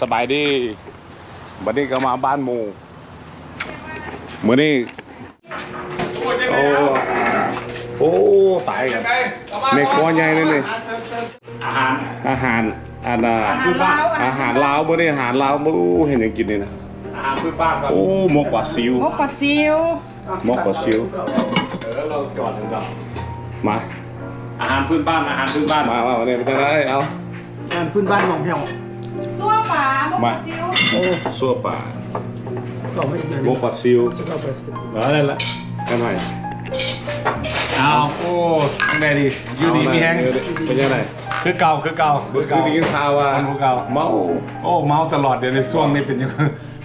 สบายดีบัดนี้ก็มาบ้านหมูมื้อนี้โอ้โอ้ตายกันในครัวใหญ่เลยนี่อาหารอาหารอันน่ะพื้นบ้านอาหารลาวมื้อนี้อาหารลาวบ่เห็นหยังกินนี่นะอาหารพื้นบ้านครับโอ้หมกปลาซิวมกปลาซิวหมกปลาซิวเออเราจอดถึงก่อนมาอาหารพื้นบ้านอาหารพื้นบ้านมามาวันนี้ไปทางไหนเอางานพื้นบ้านของเพียงซั่ว ปลามกปลาซิวโอ้ซัวปลาก็ไม่อีกหน่อยหมกปลาซิวจะเข้าไปสิเออนั่นแหละกันหน่อยเอาโอ้ตั้งแต่ดีอยู่ดีมีแฮงเออเป็นยังไงคือเก่าคือเก่าเมื่อคืนได้ยินข่าวว่าคนเก่าเมาโอ้เมาตลอดเดี๋ยวในช่วงนี้เป็นยัง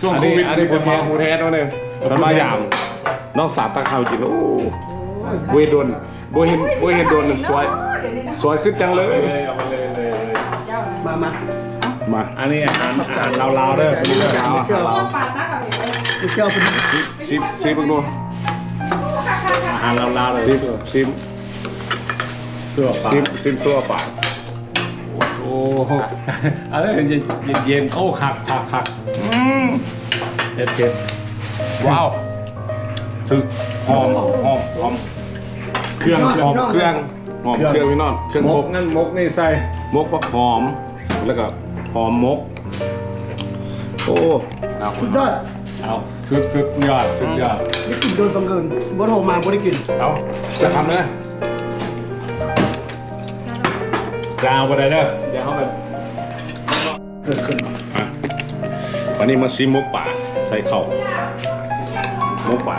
ช่วงอันโคนี้วิดอันนี้ผมแท้ผมแท้ตัวนึงมันมายามนอกสามตาข้าวกินโอ้บวยโดนบวยเห็นบวยเห็นโดนสวยสวยขึ้นจังเลเลยยเอาไปเลยเลยเลยมามา มา อันนี้อาหารอาหารลาวๆเด้อเป็นเรื่องลาวเชี่ยวซั่วปลาตักกับเด็กเลยเชี่ยวเป็นซิซิซิเบิ่งดูอาหารลาวๆเลยซิซิเสื้อปลาซิซิซัวปากโอ้โหอะไรเย็นเย็นเย็นโอ้ขักขักขักเด็ดเด็ดว้าวถึกหอมหอมหอมเครื่องหหออมมเครื่องหอมเครื่องพี่น้องเครื่องมมกกนั่นมกนี่ใส่มกปักหอมแล้วก็ หอมมก โอ้เอาสุดยอดเอาสุดสุดยอดสุดยอดได้กินโดนบังเกินบ่โทรมาบ่ได้กินเอาจะทำเลยจะเอาไปได้เด้อเดี๋ยวเขาไปเกิดขึ้นอะวันนี้มาซิมกป่าใส่เข่าวมกป่า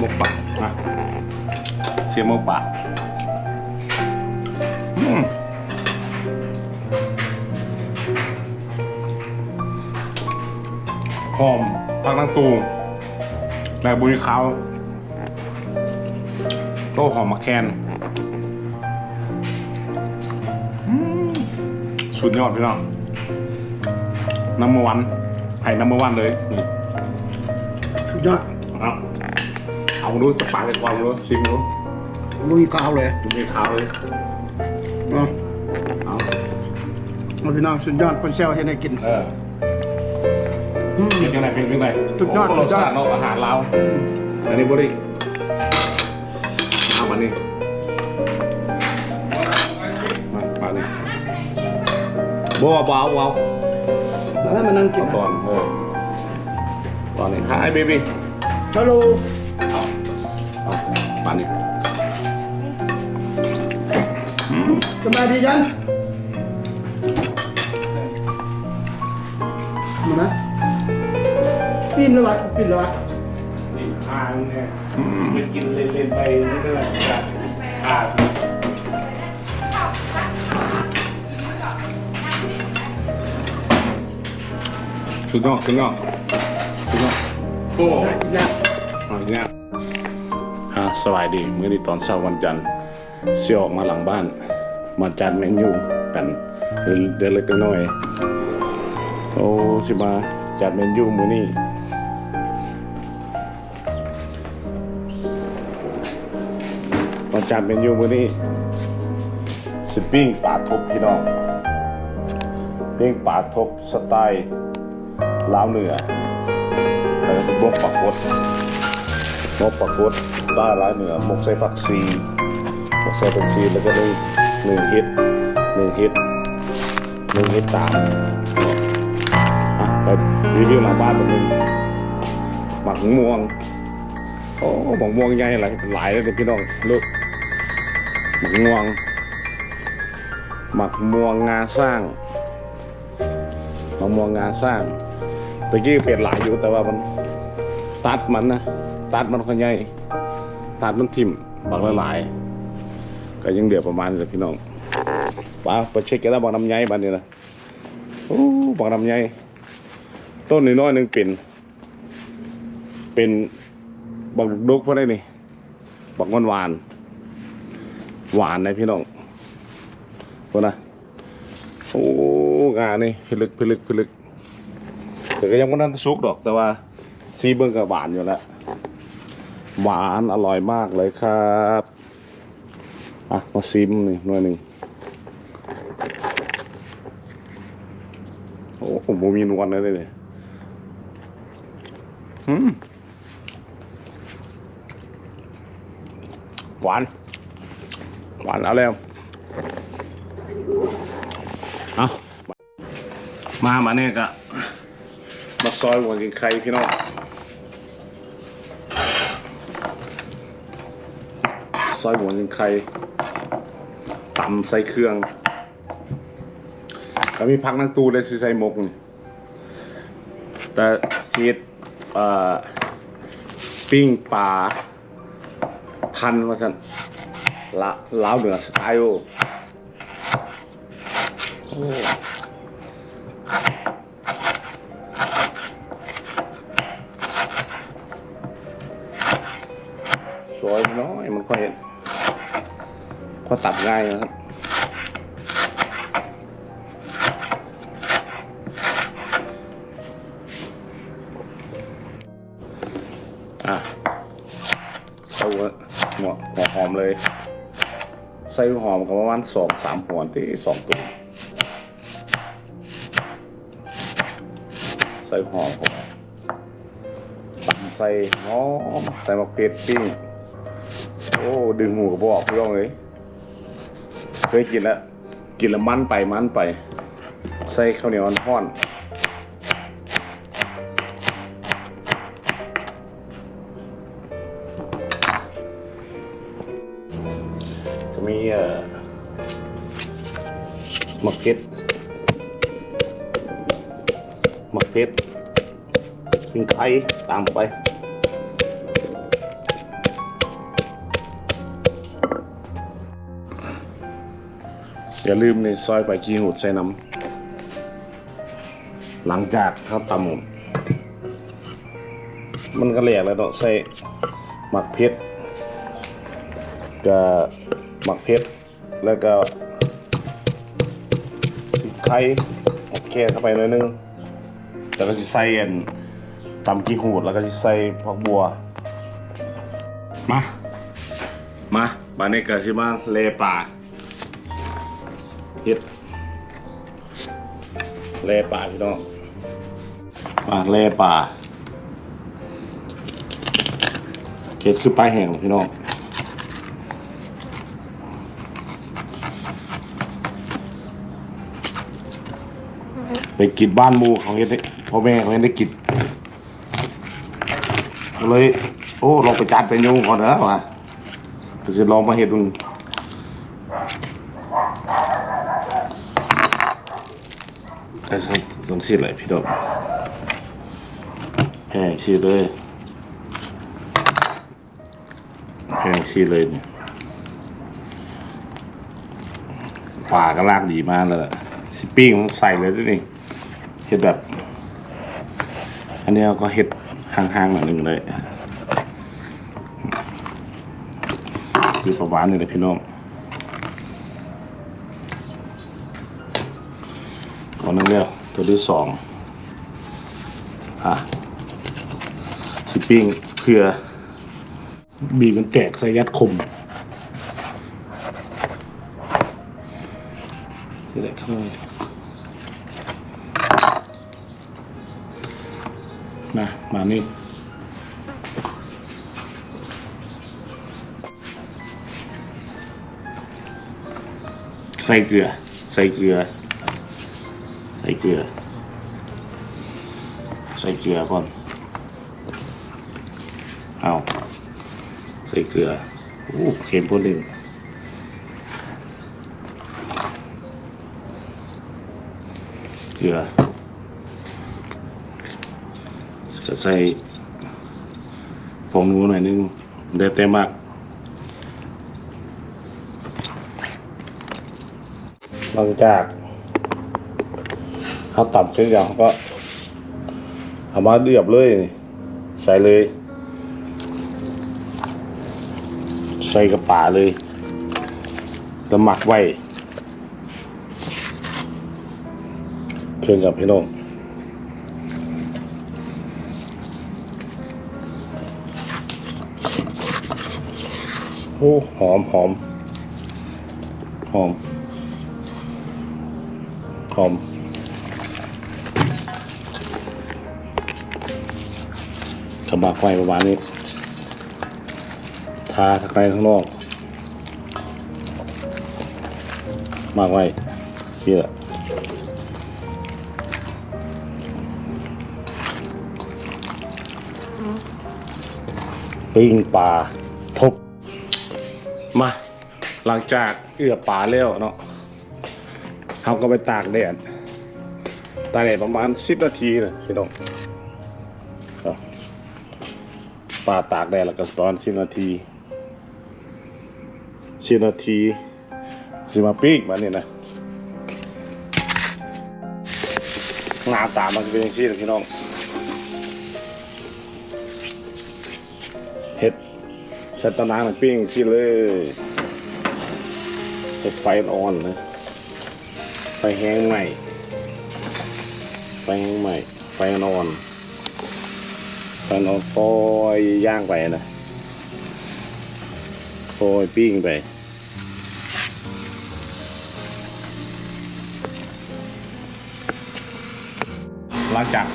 มกป่าอะเสียมกป่าอืม หอมพักนั่งตูมแบบบุยขาวโต้หอมมะแคนอืมสุดยอดพี่น้องน้ำมันวันไผ่น้ำมันวันเลยนี่สุดยอดเอาเอาดูจะปากเลยความรู้ชิมดูลุยกาวเลยดูมีขาวเลยเนาะเอามาพี่น้องสุดยอดคนเซลให้ได้กินเอออืม เป็นยังไงเป็นยังไงสุดยอดโรสุสดยอดชาติเราอาหารเราอันนี้บริเอาวันนี้มามานี่บัวเบาเบาแล้วให้มานั่งกินตอนเออตอนนี้ฮายเบบี้ฮัลโหลเอาเอามานี่สบายดียัง นเลยววะปีนเลยววะนี่ทางเนี่ยอืมไปกินเล่นๆไปเรื่อยๆจากอ่าสุดยอดสุดยอดสุดยอดโอ้อีกแล้วเอาอย่างเงี้ยอ่าสบายดีเมื่อนี้ตอนเช้าวันจันทร์เสี่ยออกมาหลังบ้าน มาจัดเมนูกันเดือนเดือนเล็กน้อยโอ้สิมาจัดเมนูมื้อนี้ มาจัดเมนูมื้อนี้สปิ้งปลาทบพี่น้องปิ้งปลาทบสไตล์ลาวเหนือแล้วก็สิบวกปักกดมกปักกดต้าร้ายเหนือมกใส่ผักซีมกใส่ผักซีแล้วก็ได้หนึ่งเฮ็ดหนึ่งเฮ็ดหนึ่งเฮ็ดตามอะไปรีวิวหลังบ้านเป็นหนึ่งหมักม่วงโอ้หมักม่วงใหญ่หลายหลายเลยพี่น้องลูก หมักม่วง หมักม่วงงาสร้างหมักม่วงงาสร้างตะกี้เปลี่ยนหลายอยู่แต่ว่ามันตัดมันนะตัดมันค่อยตัดมันทิ่มบักละหลาย ก็ยังเดือประมาณนี้แหละพี่น้องป้าไปเช็คกันแล้วบักน้ำใหญ่บ้านนี้นะโอ้บักน้ำใหญ่ต้นน้อยหนึ่งเป็นเป็นบักดุกพวกนี้นี่บักหวานหวาน หวานนะพี่น้องพวกนะโอ้งานนี่พิลึกพิลึกพิลึกแต่ก็ยังไม่ทันสุกดอกแต่ว่าซีเบิ้งกับหวานอยู่แล้วหวานอร่อยมากเลยครับอะมาซิมหนึ่หน่วยหนึ่งโอ้ผมมีนวลเลยเลยอืมหวาน หวานเอาแล้วเอามามาเนี่ยก็มาซอยหัวกินไข่พี่น้องซอยหัวกินไข่ตำใส่เครื่องก็มีพักนั่งตูเลยสิใส่หมกนี่แต่ซีดปิ้งปลาพันว่าสัน ลาลาวเหนือสไตล์โอ้สวยน้อยมันก็เห็นก็ตัดง่ายนะครับ ใส่หอมกับประมาณสองสามหัวที่สองตัวใส่หอมเข้าไปตำใส่หอมใส่มะเขือปิ้งโอ้ดึงหูกระบอกพี่น้องเลยเคยกินแล้วกินแล้วมันไปมันไป ใส่ข้าวเหนียวอ่อน มะเขือมะเขือสิงไข่ตามไปอย่าลืมในซอยไปจีหูดใส่น้ำหลังจากเขาตำหมดมันก็แหลกแล้วเนาะใส่หมักเพชรก็หมักเพชรแล้วก็ ไทยโอเคเข้าไปหน่อยนึงแล้วก็จะใส่อันตำกี้หูดแล้วก็จะใส่ผักบัว มา มาบานนี้ก็ชิมาเลป่าเฮ็ดเลป่าพี่น้องมาเลป่าเฮ็ดคือปลาแห้งพี่น้อง ไปกินบ้านมูของเฮ็ดให้พ่อแม่เขาเฮ็ดได้กินก็เลย โอ้ลองไปจัดเป็นยุงก่อนเด้อว่ะก็จะลองมาเฮ็ดมึงไอ้สัตว์สังสิเลยพี่ดอกแพงชีเลยแพงชีเลยเนี่ยป่าก็ลากดีมากเลยสิปิ้งมันใส่เลยด้วยนี่ เห็ดแบบ อันนี้เราก็เห็ดห่างๆหน่อยหนึ่งเลยคือประมาณนี้เลยพี่น้องขอนั่งเรียวตัวที่สองอะสิปิ้งเพื่อบีมันแตกใส่ยัดคมนี่แหละครับ มามานี่ใส่เกลือ ใส่เกลือ ใส่เกลือ ใส่เกลือก่อน เอา ใส่เกลือโอ้เค็มคนหนึ่งเกลือจะ ใส่ผงนัวหน่อยนึงเด็ดเต็มมากหลังจากเขาตับเสร็จแล้วก็เอามาเดือบเลยใส่เลย ใส่กระป๋าเลยแล้วหมักไว้เชิญกับพี่น้อง โอ้หอมหอมหอมหอมสบาบไฟประมาณนี้ทาทัาไปข้างนอก มากไว้เชื่อปิ้งปลา ลังจากเอือปลาแล้วเนาะเขาก็ไปตากแดด ตากแดดประมาณสิบนาทีเลยพี่น้องปลาตากแดดแล้วก็ประมาณสิบนาทีสิบนาทีสิมาปิ้งมาเนี่ยนะหน้าตามันเป็นอย่างนี้เลยพี่น้องเห็ดช้ตนางมันปิ้งสิเลย ดไฟอ่อนนะไฟแห้งใหม่ ไฟแห้งใหม่ ไฟอ่อนไฟอ่อนปล่อยย่างไปนะปล่อยปิ้งไปหลังจาก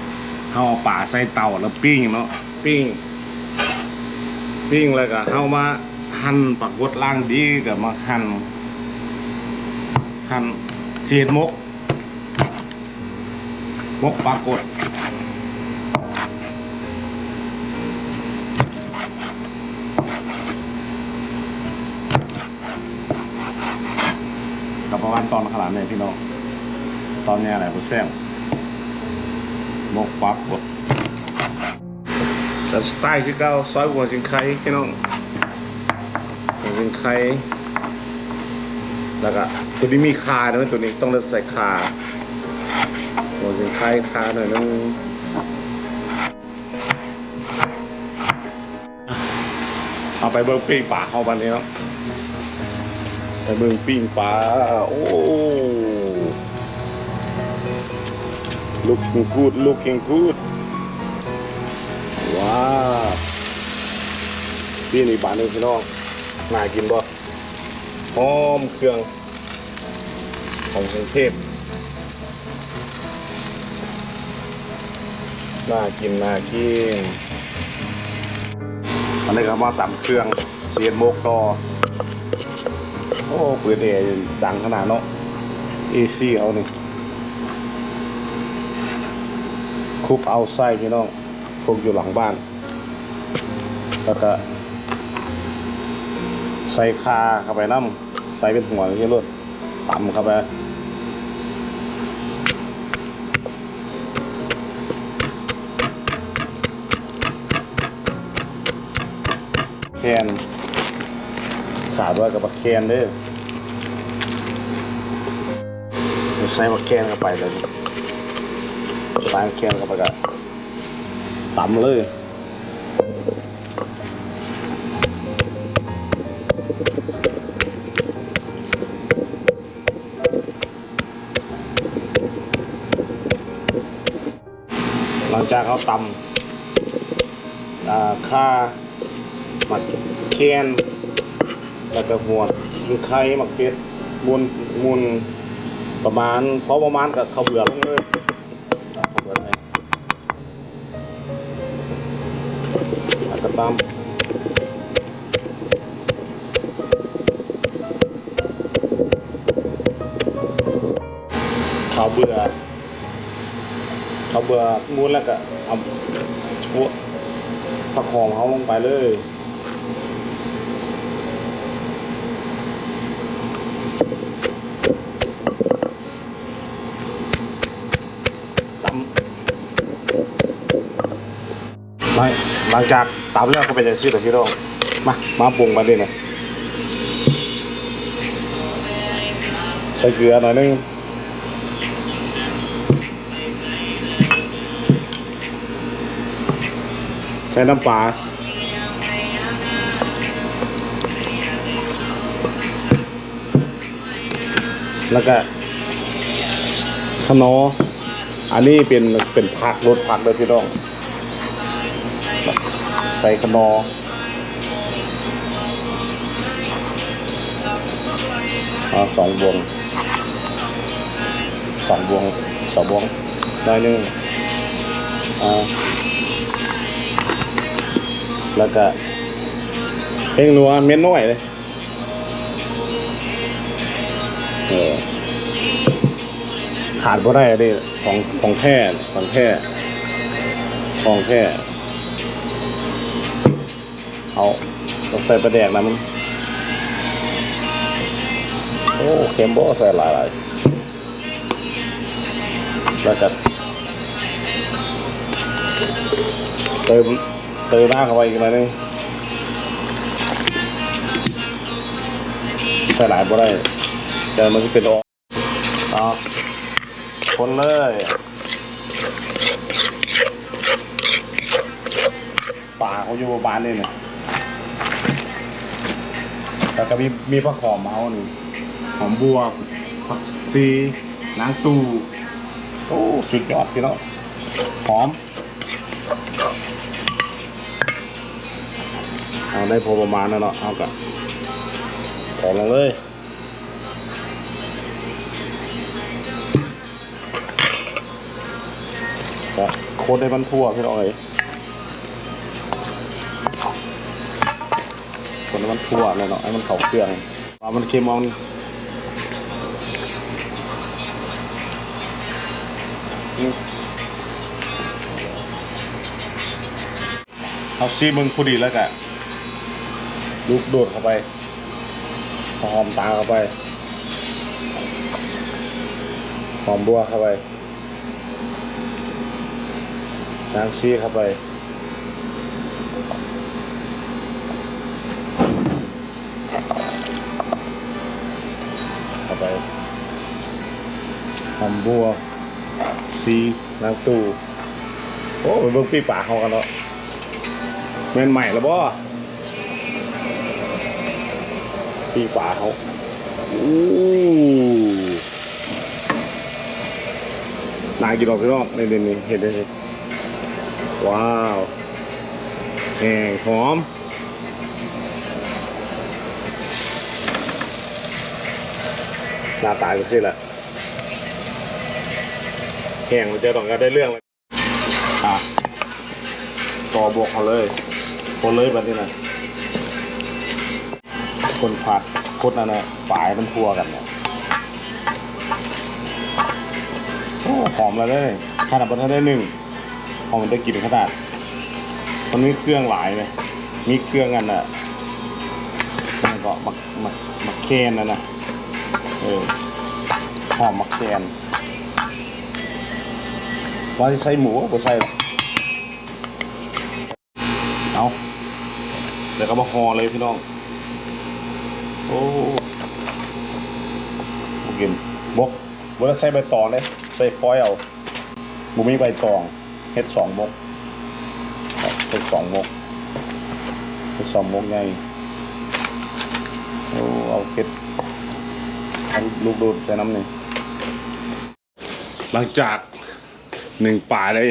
เอาป่าใส่เตาแล้วปิ้งเนาะปิ้ง ปิ้งแล้วก็เข้ามาหั่นปักวดล่างดีกับมาหั่น หั่นเศษมก มกปลากดกับประมาณตอนขนาดนี้พี่น้อง ตอนเนี้ยอะไรผมแซงมกปลากดแต่สไตล์คือเก้าซอยหัวสิงไข่พี่น้องหัวสิงไข่ แล้วก็ตัวนี้มีคาด้วยตัวนี้ต้องเลือกใส่คาหัวสิงไข่คาหน่อยนึงเอาไปเบิ้งปิ้งปลาเข้าบันนี้เนาะไปเบิ้งปิ้งปลาโอ้ looking good looking good ว้าวพี่นี่บานนี้พี่น้องน่ากินบ่ หอมเครื่องของกรุงเทพน่ากินน่ากินอันนี้ก็มาตำเครื่องเสียนโมกต่อโอ้ปืนเอดังขนาดเนาะเอซี่เอานี่คุกเอาไส้พี่น้องพวกอยู่หลังบ้านแล้วก็ ใส่คาเข้าไปน้ำใส่เป็นหัวอย่างนี้เลยต่ำเข้าไปแคนขาดไว้กับบักแคนเด้อใส่บักแคนเข้าไปเลยใส่แคนเข้าไปกับต่ำเลย เขาตำอ่าค่าหมักเคียนแล้วก็หัวขิงไข่หมักเก็ดมุนมุนประมาณพอประมาณกับข้าวเบื่อลงเลยเข้าวเบื่อเลยแล้วก็ตามข้าวเบื่อ ขาเบื่อมูนแล้วก็เอาชั่วผักหอมเขาลงไปเลยไม่หลังจากตามเรื่องก็เป็นอย่างที่แต่พี่น้องมา มาปรุงมาดิเนี่ยใส่เกลือหน่อยนึง ใส่น้ำปลาแล้วก็ขนอ อันนี้เป็นเป็นผักรสผักเลยพี่น้อง ใส่ขนอ เอาสองบวง สองบวงสองบวงได้หนึ่งอ่า แล้วก็เพลงนัวเม็ดน้อยเลยเออขาดบ่ได้ดิของของแท้ของแท้ของแท้เอาต้องใส่ประแดกนะมึงโอ้เค็มบ่ใส่หลายหลายแล้วก็เติม เติมหน้าเข้าไปอีกหน่อยนึงใส่หลายบ่ได้ แต่มันจะเป็นออกเอาคนเลยป่าเขาอยู่บ้านนี่เนี่ยแล้วก็มีมีผักหอมเมาหนึ่งหอมบัวผักซีนางตูโอ้สุดยอดพี่น้องหอม เอาได้พอประมาณนั้นเนาะเอากับขอลงเลยก็โคตรได้มันทั่วพี่น้องเอ้ยคนให้มันทั่วเลยเนาะให้มันเข้าเครื่องว่ามันเค็มเอาอืมเอาซีมึงผู้ดีแล้วกัน ลูกโดดเข้าไปหอมตาเข้าไป หอมบัวเข้าไปจางชีเข้าไปเข้าไปหอมบัวซีนางตูโอ้เป็นเบิ่งปีป่าเขากันเนาะแม่นใหม่แล้วบ่ ปีป่าเขาอู้นากินออกพี่น้องนี่นนี่เห็นได้สิว้าวแห้งหอมหน้าตาก็สิแหละแห้งมันจะต้องการได้เรื่องเลยอะต่อบวกเขาเลยคนเลยแบบนี้นะ คนผัดคนนั่นแหละฝายมันทั่วกันเนี่ยโอ้หอมแล้วได้ขนาดมันได้หนึ่งหอมมันได้กลิ่นขนาดมันมีเครื่องหลายไหมมีเครื่องกันอะมันก็มักมักมักแคนนะนะเออหอมมักแคนว่าจะใส่หมูก็ใส่หรอกเอาเดี๋ยวก็มาห่อเลยพี่น้อง โอ้บกินบกบกใส่ใบตองเลยใส่ฟอยล์เอาบุมีใบตองเฮ็ดสองมกเฮ็ดสองมกเฮ็ดสองมกไงโอ้เอาเฮ็ดเอาลูกโดดใส่น้ำหนึ่งหลังจากหนึ่งป่าเลย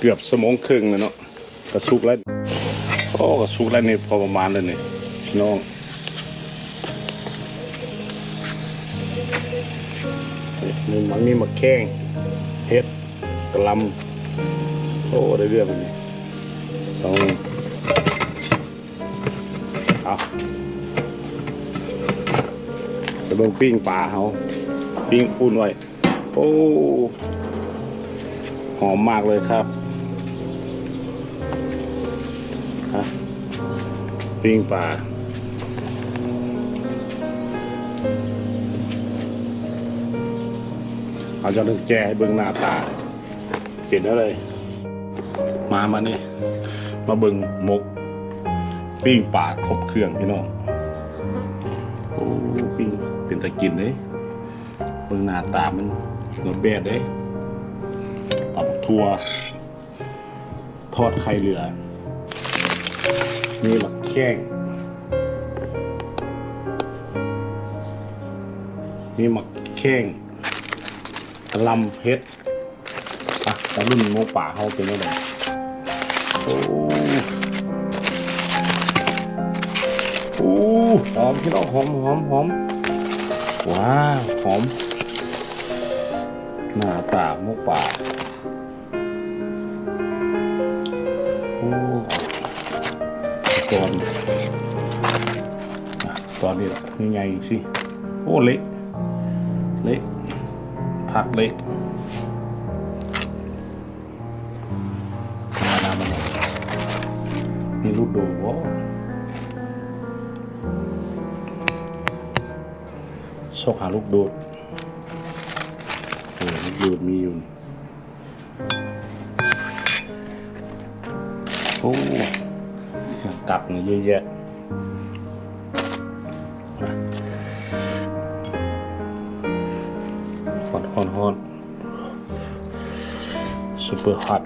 เกือบสมองครึ่งเลยเนาะกระซุกแล้วโอ้กระซุกแล้วนี่พอประมาณเลยนี่น้อง มีมังมีมะแข้งเห็ดกระลำโอ้ได้เรื่องแบบนี้สองเอาจะเบิ่งปิ้งปลาเขาปิ้งอุ่นไว้โอ้หอมมากเลยครับปิ้งปลา เอาจะนึกแจให้เบิ่งหน้าตาเปลี่ยนอะไรมามานี่ มาเบิ่งหมก ปิ้งป่าครบเครื่องพี่น้องโอ้ปิ้งเป็นตะกินเลยเบิ่งหน้าตามันรสแบดเด้ตับทั่วทอดไข่เหลือมีหมักแข้งมีหมักแข้ง ลำเพชรอะแต่รุ่นหมูป่าเขาเป็นยังไงโอ้โอ้หอมพี่น้องหอมหอมหอมว้าวหอม หน้าตาหมูป่าโอ้ตอนตอนนี้ละยังไงสิโอ้เละเละ ผักเละมาดามมันมีลูกดูวะชอบหาลูกดูดโอ้ลูกดูดมีอยู่ โอ้เสียงกลับเนี่ยเยอะแยะ อตฮอตซูเปอร์ฮอต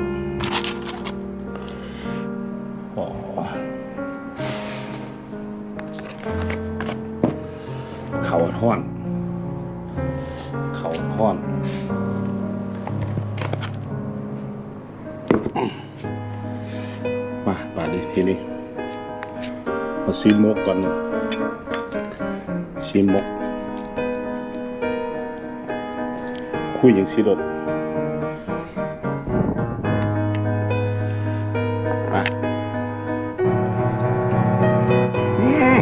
เขาฮ้อน เขาฮ้อนมาป่าดิทีนี้มาซีมกก่อนนะซีมก คุยอย่างซีรถมาอืม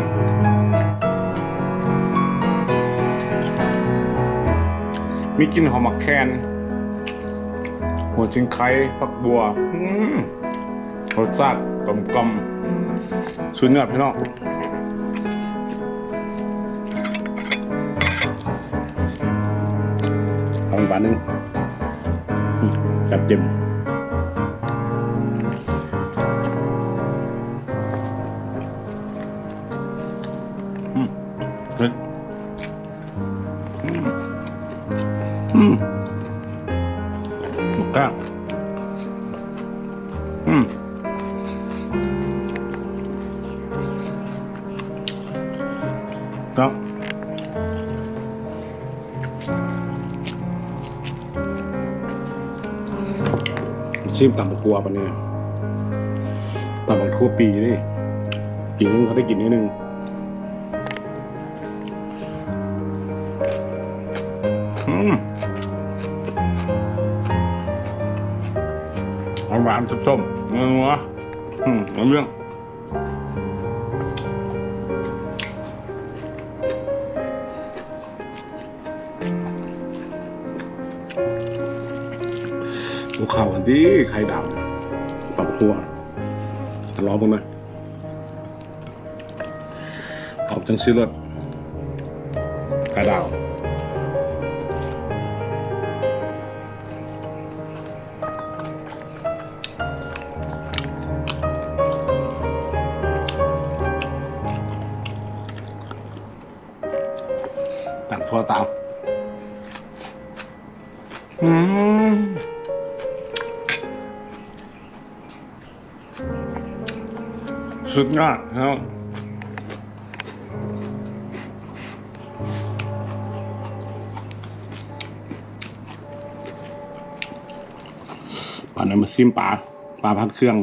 มีกลินหอมมักแคน หัวชิงไคผักบัวอืมรสชาติกลมกลมสุดยอดพี่น้อง หนึ่งอืมจับเต็มอืมเฮ้ยอืมอืมถูกก้าง ชิมตำบักทัวปะเนี่ยตำบักทัวปีนี่ปีนึงเขาได้กินนิดนึงอืมหวานๆส้มๆนัวๆอืมเอเรื่อง หัวเข่าอันที่ไข่ดาวเนี่ยตับหัวทะเลาะบ้างนะเอาจังซื้อรถไข่ดาว สุดยอดครับป่านนั้นมาซิมปลาปลาพันเครื่อง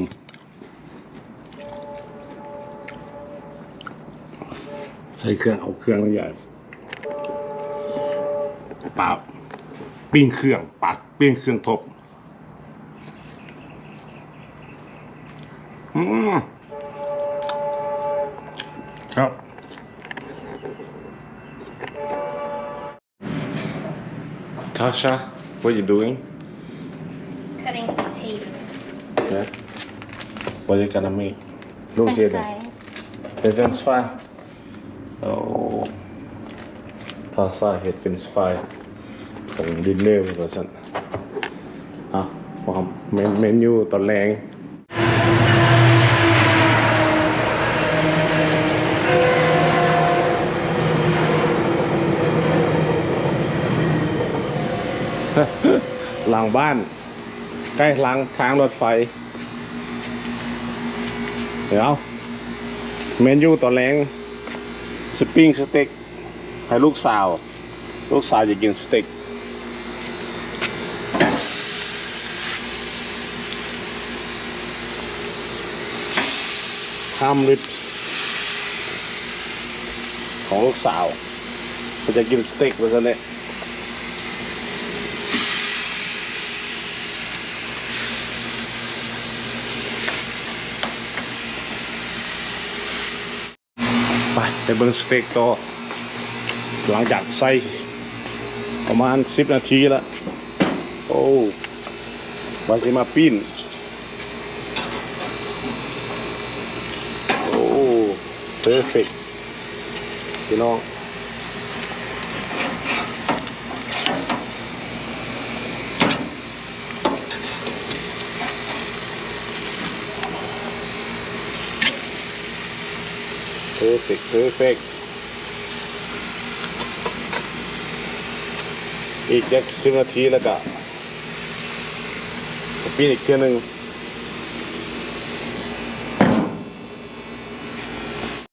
ใส่เครื่องเอาเครื่องแล้วใหญ่ปลาปิ้งเครื่องปลาปิ้งเครื่องทบอืม ครับ Tasha what you doing Cutting potatoes. yeah what you gonna make ลูก French เสียด fries. เป็นเฟรนช์ฟรายโอ้ทาซาเห็ดเฟรนช์ฟรายของดินเนอร์ว่าสันอะความเมนเมนูตอนแรง หลังบ้าน ใกล้หลังทางรถไฟ เดี๋ยวเมนูตอนแรงสปริงสเต็กให้ลูกสาว ลูกสาวจะกินสเต็กทำริบของลูกสาวมันจะกินสเต็กไปซะเนี่ย ไปไปเบิ้งสเต็กต่อหลังจากใส่ประมาณ 10 นาทีแล้วโอ้วันสิมาปิ้นโอ้เพอร์เฟกพี่น้อง perfect perfect อีกแค่สิบนาทีแล้วก็ปีนอีกเที่ยหนึง